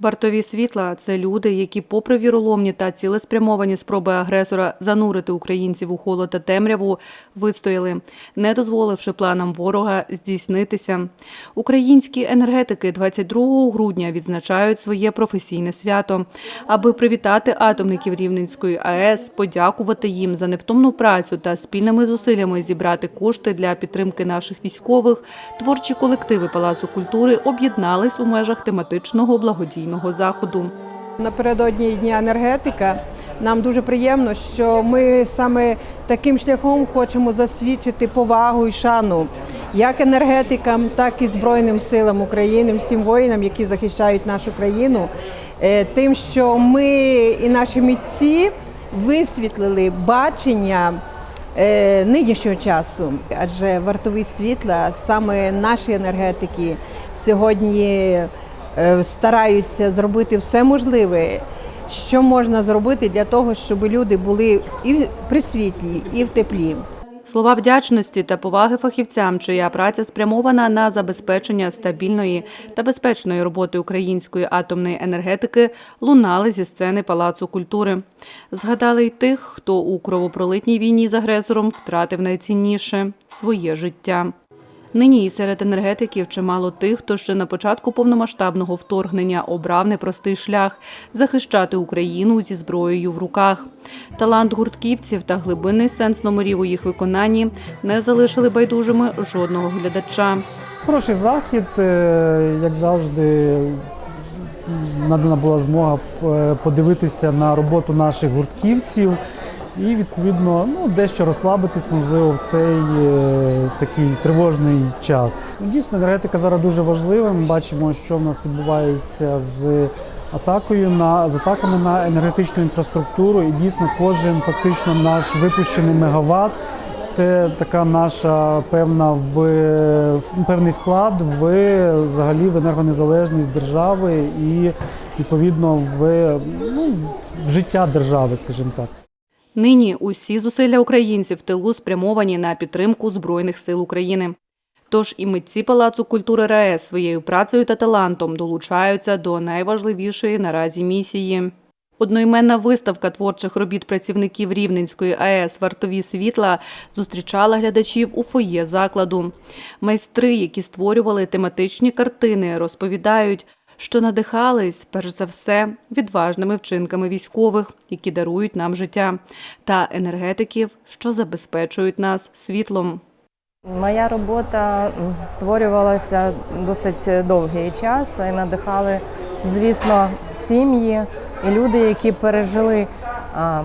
Вартові світла це люди, які, попри віроломні та цілеспрямовані спроби агресора занурити українців у холод та темряву, вистояли, не дозволивши планам ворога здійснитися. Українські енергетики 22 грудня відзначають своє професійне свято, аби привітати атомників Рівненської АЕС, подякувати їм за невтомну працю та спільними зусиллями зібрати кошти для підтримки наших військових. Творчі колективи Палацу культури об'єднались у межах тематичного благодійного заходу. Напередодні Дня енергетика нам дуже приємно, що ми саме таким шляхом хочемо засвідчити повагу і шану як енергетикам, так і Збройним силам України, всім воїнам, які захищають нашу країну, е, тим, що ми і наші митці висвітлили бачення. е, Нинішнього часу, адже вартові світла, саме наші енергетики сьогодні стараються зробити все можливе, що можна зробити для того, щоб люди були і при світлі, і в теплі. Слова вдячності та поваги фахівцям, чия праця спрямована на забезпечення стабільної та безпечної роботи української атомної енергетики, лунали зі сцени Палацу культури. Згадали й тих, хто у кровопролитній війні з агресором втратив найцінніше своє життя. Нині і серед енергетиків чимало тих, хто ще на початку повномасштабного вторгнення обрав непростий шлях захищати Україну зі зброєю в руках. Талант гуртківців та глибинний сенс номерів у їх виконанні не залишили байдужими жодного глядача. Хороший захід, е, як завжди, надана була змога е, подивитися на роботу наших гуртківців і відповідно ну, дещо розслабитись, можливо, в цей е, такий тривожний час. Дійсно, енергетика зараз дуже важлива. Ми бачимо, що в нас відбувається з атакою на з атаками на енергетичну інфраструктуру. І дійсно кожен фактично наш випущений мегаватт це така наша певна в- певний вклад в взагалі в енергонезалежність держави і відповідно в, ну, в життя держави, скажімо так. Нині усі зусилля українців в тилу спрямовані на підтримку Збройних сил України. Тож і митці Палацу культури РаЕС своєю працею та талантом долучаються до найважливішої наразі місії. Одноіменна виставка творчих робіт працівників Рівненської АЕС Вартові світла зустрічала глядачів у фоє закладу. Майстри, які створювали тематичні картини, розповідають, що надихались перш за все відважними вчинками військових, які дарують нам життя, та енергетиків, що забезпечують нас світлом. Моя робота створювалася досить довгий час і надихали, звісно, сім'ї і люди, які пережили а,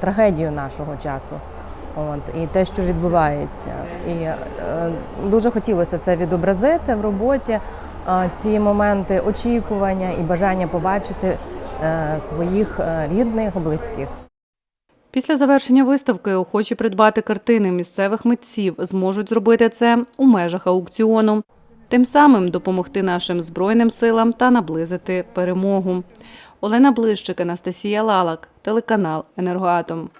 трагедію нашого часу. От, і те, що відбувається. І е, дуже хотілося це відобразити в роботі, ці моменти очікування і бажання побачити е, своїх е, рідних, близьких. Після завершення виставки охочі придбати картини місцевих митців зможуть зробити це у межах аукціону, тим самим допомогти нашим збройним силам та наблизити перемогу. Олена Блищик, Анастасія Лалак, телеканал Енергоатом.